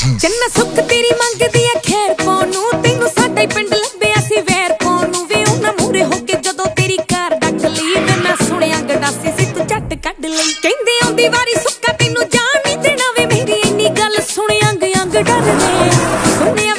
ਜੰਨਾ ਸੁੱਖ ਤੇਰੀ ਮੰਗਦੀ ਐ ਖੈਰ ਪਾਉਣ ਨੂੰ? ਤੈਨੂੰ ਸਾਡਾ ਹੀ ਪਿੰਡ ਲੱਭਿਆ ਸੀ, ਵੈਰ ਪਾਉਣ ਨੂੰ? ਵੇ ਉਹਨਾਂ ਮੂਰੇ ਹੋ ਕੇ ਜਦੋਂ ਤੇਰੀ ਕਾਰ ਡੱਕ ਲਈ, ਵੇ ਮੈਂ ਸੁਣਿਆ ਗਡਾਸੀ ਸੀ, ਤੂੰ ਝੱਟ ਕੱਢ ਲਈ। ਕਹਿੰਦੇ ਆਉਂਦੀ ਵਾਰੀ ਸੁੱਕਾ ਤੈਨੂੰ ਜਾਣ ਨਹੀਂ ਦੇਣਾ, ਵੇ ਮੇਰੀ ਇੰਨੀ ਗੱਲ ਸੁਣਿਆ ਅੰਗ ਅੰਗ ਡਰਦੇ ਸੁਣਿਆ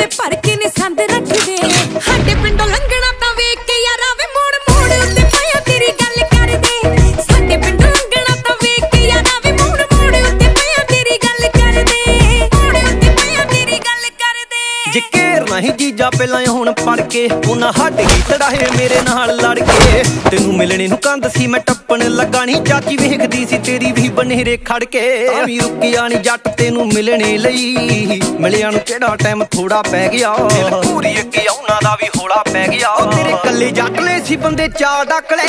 ਕਰਦੇ ਜੇ ਘੇਰ ਨਹੀਂ ਜੀਜਾ ਪਹਿਲਾਂ ਹੁਣ ਪੜ ਕੇ। ਉਹਨਾਂ ਹੱਡ ਗਈ ਤੜਾਏ ਮੇਰੇ ਨਾਲ ਲੜ ਕੇ। ਤੈਨੂੰ ਮਿਲਣੇ ਨੂੰ ਕੰਧ ਸੀ ਮੈਂ ਟੱਪਣ ਲੱਗਾ ਨੀ ਚਾਚੀ ਵੇਖਦੀ ਸੀ ਤੇਰੀ ਵੀ ਬਨੇਰੇ ਖੜ ਕੇ। ਵੀ ਰੁਕਿਆ ਨੀ ਜੱਟ ਤੈਨੂੰ ਮਿਲਣੇ ਲਈ। ਮਿਲਿਆ ਨੂੰ ਕਿਹੜਾ ਟਾਈਮ ਥੋੜਾ ਪੈ ਗਿਆ? ਪੂਰੀ ਅੱਗੇ ਉਹਨਾਂ ਦਾ ਵੀ ਹੋਲਾ ਪੈ ਗਿਆ। ਉਹ ਤੇਰੇ ਕੱਲੇ ਜੱਟ ਨੇ ਸੀ ਬੰਦੇ ਚਾਰ ਡੱਕਲੇ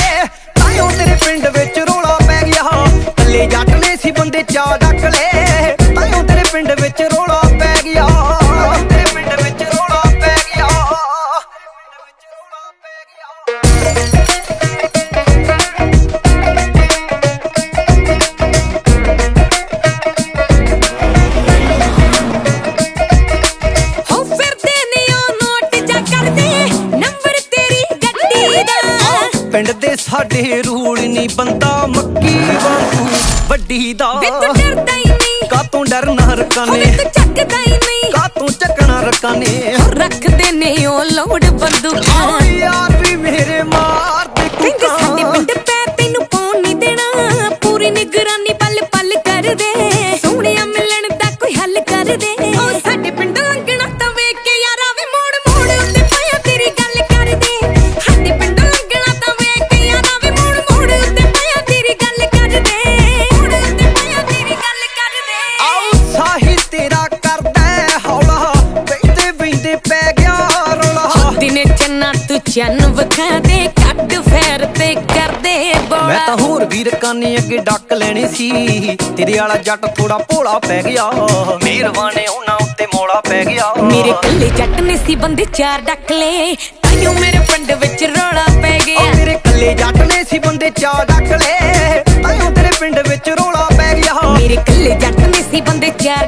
ਪਿੰਡ ਦੇ ਸਾਡੇ ਰੂਲ ਨਹੀਂ ਬੰਦਾ ਮੱਕੀ ਵਾਂਗੂ। ਵੱਡੀ ਦਾ ਵੇ ਤੂੰ ਡਰਦਾ ਹੀ ਨਹੀਂ। ਕਾਤੋਂ ਡਰਨਾ ਰਕਾਨੇ ਤੂੰ ਚੱਕਦਾ ਹੀ ਨਹੀਂ। ਕਾਤੋਂ ਚੱਕਣਾ ਰਕਾਨੇ ਰੱਖਦੇ ਨੇ ਉਹ ਲੋਡ ਬੰਦੂਕਾਂ। ਯਾਰ ਵੀ ਮੇਰੇ ਮਾਰ ਤੇ ਕਹਿੰਦੇ ਸਾਡੇ ਕੁੱਤਾ ਪਿੰਡ ਪੈ ਤੈਨੂੰ ਪਾਉਣ ਨਹੀਂ ਦੇਣਾ? ਪੂਰੀ ਨਿਗਰਾਨੀ ਪਲ ਪਲ ਕਰਦੇ ਸੋਹਣਿਆ ਮਿਲਣ ਦਾ ਕੋਈ ਹੱਲ ਕਰਦੇ ਤੂੰ ਚੰਨ ਵਿਖਾ ਦੇ ਕੱਢ ਫੇਰ ਤੇ ਕਰਦੇ ਬੋਲਾ। ਮੈਂ ਤਾਂ ਹੋਰ ਵੀਰ ਕਾਨੇ ਅੱਗੇ ਡੱਕ ਲੈਣੇ ਸੀ। ਤੇਰੇ ਵਾਲਾ ਜੱਟ ਥੋੜਾ ਭੋਲਾ ਪੈ ਗਿਆ। ਮਿਹਰਬਾਨੇ ਉਹਨਾਂ ਉੱਤੇ ਮੋਲਾ ਪੈ ਗਿਆ। ਮੇਰੇ ਕੱਲੇ ਜੱਟ ਨੇ ਸੀ ਬੰਦੇ ਚਾਰ ਡੱਕ ਲਏ। ਤਾਈਓ ਮੇਰੇ ਪਿੰਡ ਵਿੱਚ ਰੌਲਾ ਪੈ ਗਿਆ। ਤੇਰੇ ਕੱਲੇ ਜੱਟ ਨੇ ਸੀ ਬੰਦੇ ਚਾਰ ਡੱਕ ਲੈ ਤਾਈਓ ਤੇਰੇ ਪਿੰਡ ਵਿੱਚ ਰੋਲਾ ਪੈ ਗਿਆ। ਮੇਰੇ ਕੱਲੇ ਜੱਟ ਨੇ ਸੀ ਬੰਦੇ ਚਾਰ